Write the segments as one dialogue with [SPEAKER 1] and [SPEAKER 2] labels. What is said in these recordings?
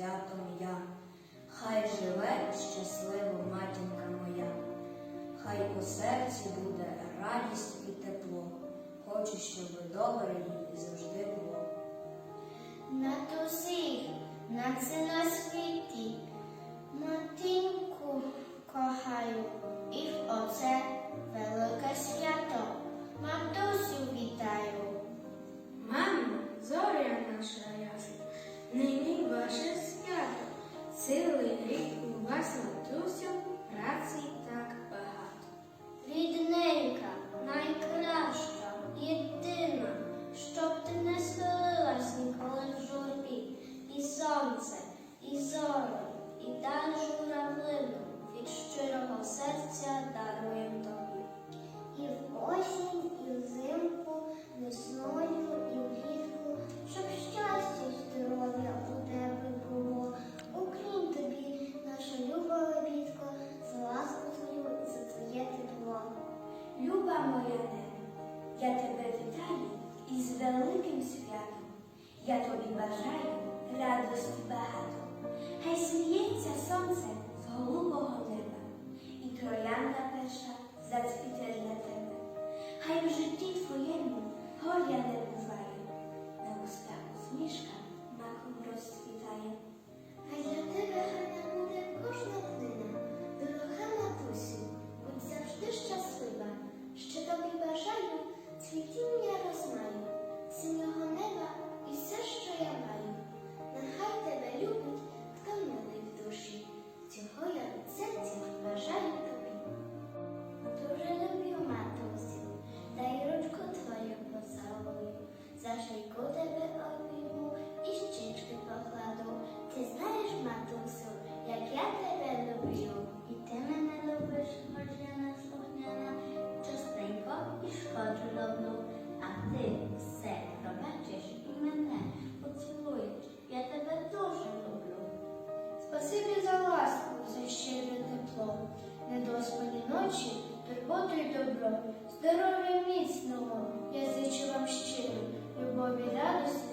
[SPEAKER 1] святом я, хай живе щасливо матінка моя, хай у серці буде радість і тепло, хочу, щоб добре їй завжди було.
[SPEAKER 2] Над усіх,
[SPEAKER 1] над сина світ. бажаю радості багато. Хай сміється сонце з голубого неба, і троянда перша зацвіте для тебе. Хай в житті твоєму горя не.
[SPEAKER 2] мудре добро, здоров'я міцного, я зичу вам щиро, любові радості.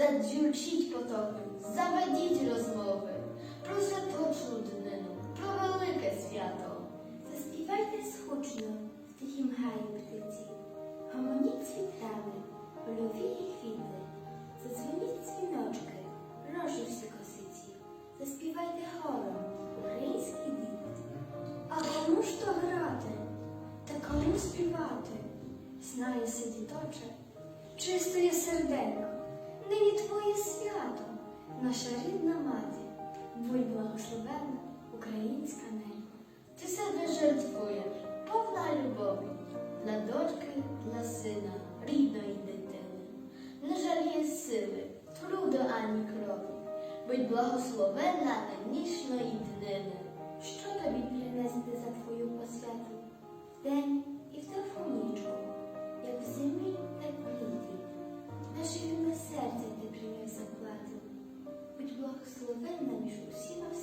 [SPEAKER 2] Задзюрчіть потоки, заведіть розмови про святу чуднину, про велике свято.
[SPEAKER 1] Заспівайте схучно в тихім гаї птиці, гомоніть світами, польові і квіти, задзвоніть дзвіночки, рожі всі косиці, заспівайте хором український дід. А кому ж то грати, та кому співати? Знає се діточе, чистої серденько, нині твоє свято, наша рідна мати, будь благословенна українська ненько.
[SPEAKER 2] Ти себе жертвуєш, повна любові, для дочки, для сина, рідної дитини. Не жаліє сили, труду ані крові, будь благословенна нинішньої днини.
[SPEAKER 1] Що тобі принести за твою посвяту? Вдень і в таку нічку, як в літі. Наше юне серце ти прийняв заплату. Будь благословенна між усіма в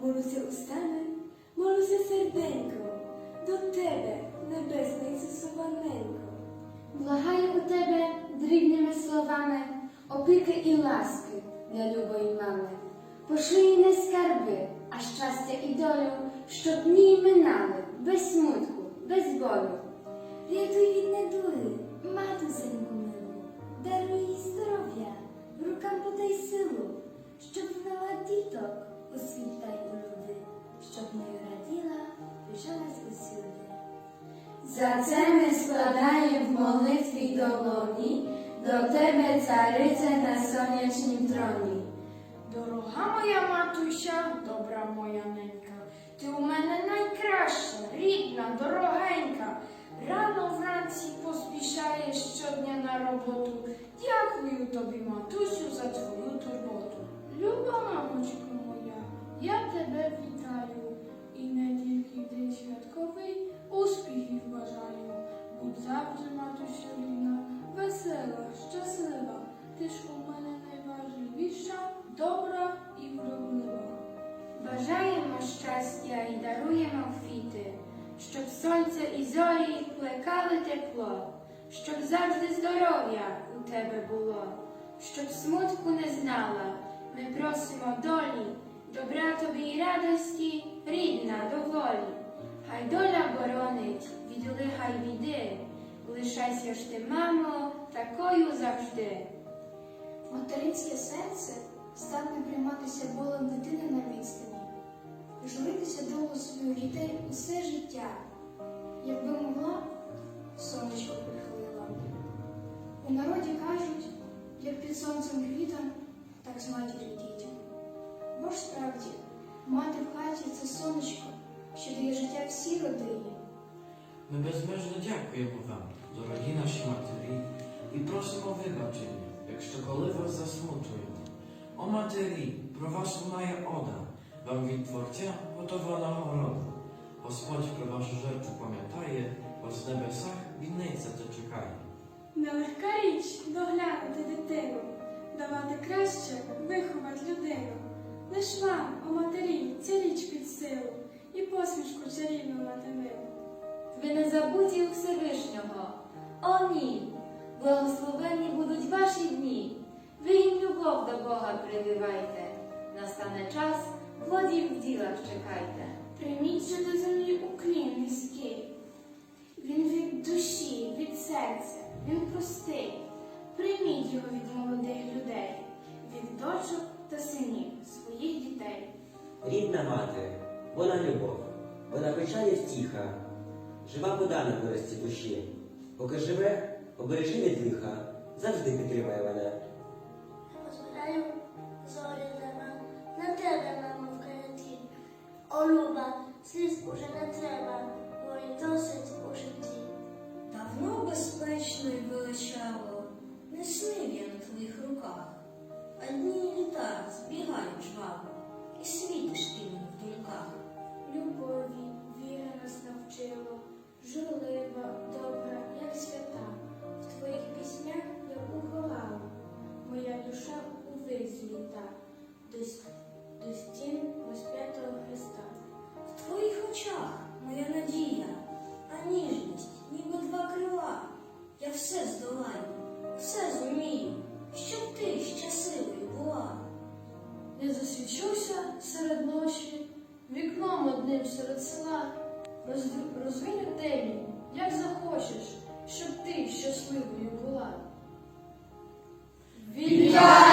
[SPEAKER 1] молюся устами, молюся серденько, до тебе, небесна Ісусованенько.
[SPEAKER 3] Благаю у тебе дрібними словами опіки і ласки для любої мами. Пошли їй не скарби, а щастя і долю, щоб дні минали без смутку, без болю.
[SPEAKER 1] Рятуй від недуги, матусеньку милу, у люди, щоб нею раділа, пишалась усюди.
[SPEAKER 3] За це ми складаємо в молитві долоні до тебе, царице на сонячнім троні.
[SPEAKER 4] Дорога моя матуся, добра моя ненька, ти у мене найкраща, рідна, дорогенька. Рано вранці поспішаєш щодня на роботу. Дякую тобі, матусю, за твою турботу. Люба мамочко я тебе вітаю. І не тільки день святковий успіхів бажаю. Будь завжди, матусю рідна, весела, щаслива. Ти ж у мене найважливіша, добра і вродлива.
[SPEAKER 3] Бажаємо щастя і даруємо квіти, щоб сонце і зорі плекали тепло, щоб завжди здоров'я у тебе було, щоб смутку не знала. Ми просимо долі, добра тобі й радості, рідна доволі. Хай доля боронить від й біди, лишайся ж ти, мамо, такою завжди.
[SPEAKER 1] Материнське серце здатне прийматися болем дитини на відстані, журитися долу своїх дітей усе життя. Якби могла, сонечко прихилила. У народі кажуть, як під сонцем квітам, так з матір'ю дітям. Бо ж справді, мати в хаті це сонечко, що дає життя всій родині.
[SPEAKER 5] Ми безмежно дякуємо вам, дорогі наші матері, і просимо вибачення, якщо коли вас засмутуємо. О матері, про вас лунає ода, вам від Творця готова нагорода. Господь про вашу жертву пам'ятає, вас в небесах вінниця те чекає.
[SPEAKER 6] Нелегка річ доглянути дитину, давати краще виховати людину. Лиш вам, о матері, ця річ під силу і посмішку чарівну мати милу.
[SPEAKER 3] Ви не забуті у Всевишнього. О, ні! Благословенні будуть ваші дні. Ви їм любов до Бога прививайте. Настане час, плодів в ділах чекайте.
[SPEAKER 6] Прийміть же до землі уклін низький. Він від душі, від серця, він простий. Прийміть його від молодих людей, від дочок та синів.
[SPEAKER 7] Рідна мати, вона любов, вона печалі втіха, жива вода на користі душі. Поки живе, обережи від лиха, завжди підтримає мене.
[SPEAKER 1] Відчувся серед ночі вікном
[SPEAKER 4] одним серед села, розвиню темі, як захочеш, щоб ти щасливою була. Вілья!